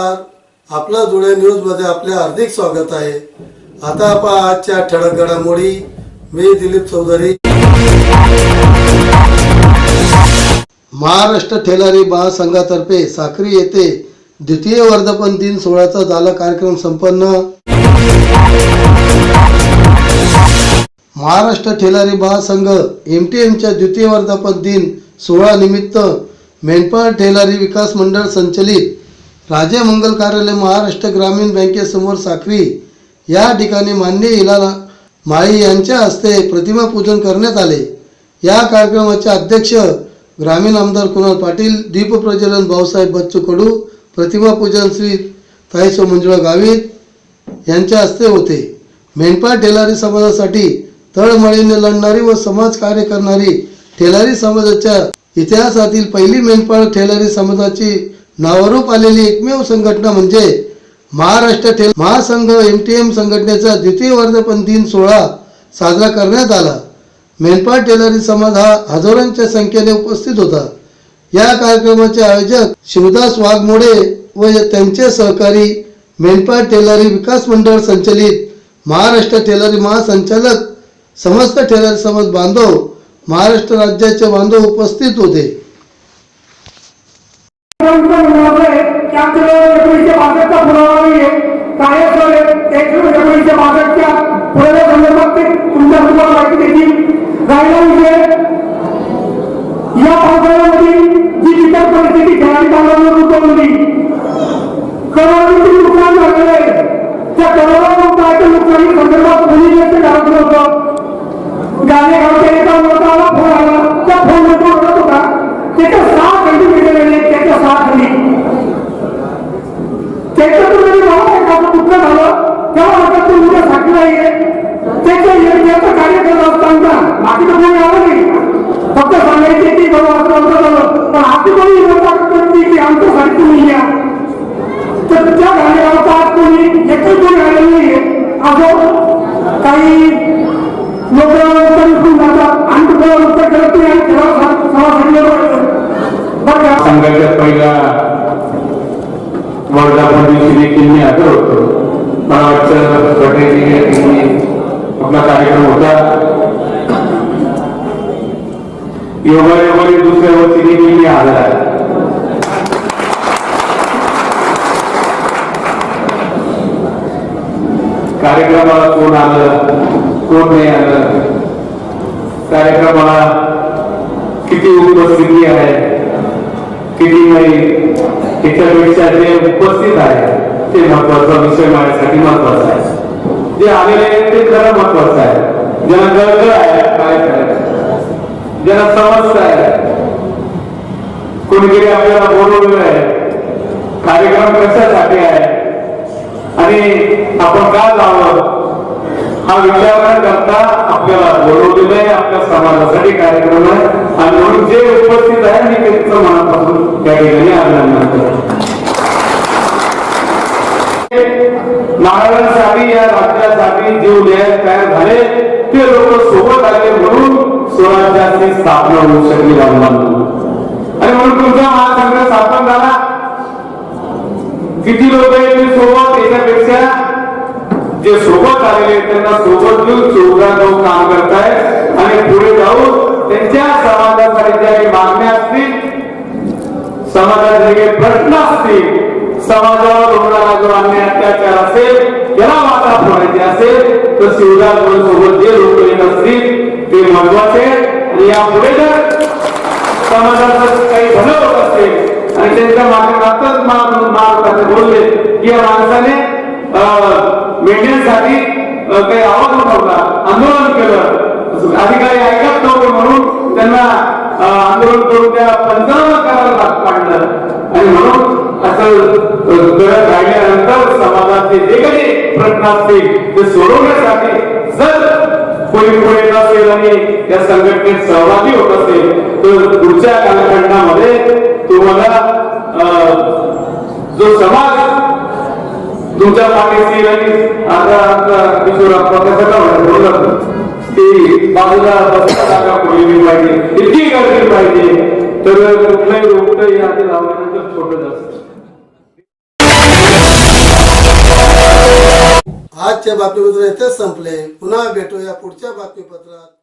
नमस्कार. आपलं जुळ्या न्यूजमध्ये आपले हार्दिक स्वागत आहे. आता पहा आजच्या ठळक घडामोडी. मी दिलीप चौधरी. महाराष्ट्र ठेलारी महासंघातर्फे साक्री येथे द्वितीय वर्धापन दिन सोहळ्याचा झाला कार्यक्रम संपन्न. महाराष्ट्र ठेलारी महासंघ एम टी एमच्या द्वितीय वर्धापन दिन सोहळा निमित्त मेंढपाळ ठेलारी विकास मंडळ संचलित राजे मंगल कार्यालय महाराष्ट्र ग्रामीण बँकेसमोर साखरी या ठिकाणी मान्य इलाला माळी यांच्या हस्ते प्रतिमा पूजन करण्यात आले. या कार्यक्रमाचे अध्यक्ष ग्रामीण आमदार कुणाल पाटील दीपप्रज्वलन भाऊसाहेब बच्चू कडू प्रतिमा पूजन श्री ताईसो मंजुळा गावित यांच्या हस्ते होते. मेंढपाळ ठेलारी समाजासाठी तळमळीने लढणारी व समाज कार्य करणारी ठेलारी समाजाच्या इतिहासातील पहिली मेंढपाळ ठेलारी समाजाची नावारूप आलेली एकमेव संघटना म्हणजे महाराष्ट्र ठेल महासंघ एम टी एम संघटनेचा द्वितीय वर्धापन दिन सोहळा साजरा करण्यात आला. मेंढपाळ टेलरी समाज हा हजारोंच्या संख्येने उपस्थित होता. या कार्यक्रमाचे आयोजक शिवदास वाघमोडे व त्यांचे सहकारी मेंढपाळ टेलरी विकास मंडळ संचलित महाराष्ट्र टेलरी महासंचालक समस्त टेलरी समाज बांधव महाराष्ट्र राज्याचे बांधव उपस्थित होते. एकोणीसशे बासष्टचा पुरावा नाहीये काय एकोणीसशे बासष्टच्या पुराव्या संदर्भात ते तुमच्या तुम्हाला माहिती देतील राहिला विषय या पावसाळ्यामध्ये जी परिस्थिती खेळाडी बांधवांवर उद्भवली तेव्हा आता तो उद्या साक्षीला नाही त्याच्या यज्ञाचं कार्य करत असताना बाकी तर कोणी आलं नाही. फक्त सांगायचे की बाबा असं असं झालं पण आपली कोणी योजना करते की आमचं साहित्य नाही या तर त्या गाण्यावरचा आज कोणी एकच कोणी आलेलं नाहीये असं काही लोक उत्तर विकून जातात आणि तुम्हाला उत्तर करत नाही आणि तेव्हा संघाच्या पहिला वर्धापन दिवशी देखील मी हजर होतो. मला वाटतं छोटे या ठिकाणी आपला कार्यक्रम होता योगा योगाने दुसऱ्या वर्षी देखील मी हजर आहे कार्यक्रमाला कोण आलं कोण नाही आलं कार्यक्रमाला किती उपस्थिती आहे किती नाही त्याच्यापेक्षा जे उपस्थित आहे ते महत्त्वाचा विषय माझ्यासाठी महत्त्वाचा आहे. जे आलेले आहेत ते खरं महत्वाचं आहे. ज्यांना गळगळ आहे काय करायचं? ज्यांना समजत आहे. कोणीतरी आपल्याला बोलवलेलं आहे. कार्यक्रम कशासाठी आहे? आणि आपण का जावं? हा विचार न करता आपल्याला बोलवलेलं आहे आपल्या समाजासाठी कार्यक्रम आहे. आणि म्हणून जे उपस्थित आहे मी त्यांचं मनापासून त्या ठिकाणी अभिनंदन करतो. या जे तयार झाले. ते लोक सोबत आले म्हणून स्वराज्याची स्थापना होऊ शकली आणि म्हणून तुमचा महासंघ स्थापन झाला. किती लोक सोबत? याच्यापेक्षा जे सोबत आलेले त्यांना सोबत घेऊन चौदा लोक काम करतायत. आणि पुढे जाऊन त्यांच्या समाजासाठी ज्या काही मागण्या असतील समाजाचे काही प्रश्न असतील समाजावर होणारा जो अन्याय अत्याचार असेल त्याला वाटा फोडायची असेल तर शिवदार सोबत जे लोक येत असतील ते महत्त्वाचे आणि यापुढे जर समाजाचं काही भलं होत असेल आणि त्यांच्या मागे मात्रच मार बोलले की या माणसाने अं, मेंढ्यांसाठी काही आवाज उठवला आंदोलन केलं. अधिकारी ऐकत नव्हते म्हणून त्यांना आंदोलन करून त्या पंचनामा करायला भाग पाडलं. आणि म्हणून असं करत राहिल्यानंतर समाजाचे जे काही प्रश्न असतील ते सोडवण्यासाठी जर कोणी पुढे नसेल आणि त्या संघटनेत सहभागी होत असेल तर पुढच्या कालखंडामध्ये तुम्हाला जो समाज तुमच्या पाठीशी आणि आता आता किशोर प्रकाशाला बोललं ती बाजूला बसता जागा पुरलेली पाहिजे इतकी गर्दी पाहिजे तर कुठलाही रोपट यादी लावल्यानंतर छोटं जास्त आजच्या बातमीपत्र येथेच संपले. पुन्हा भेटूया पुढच्या बातमीपत्रात.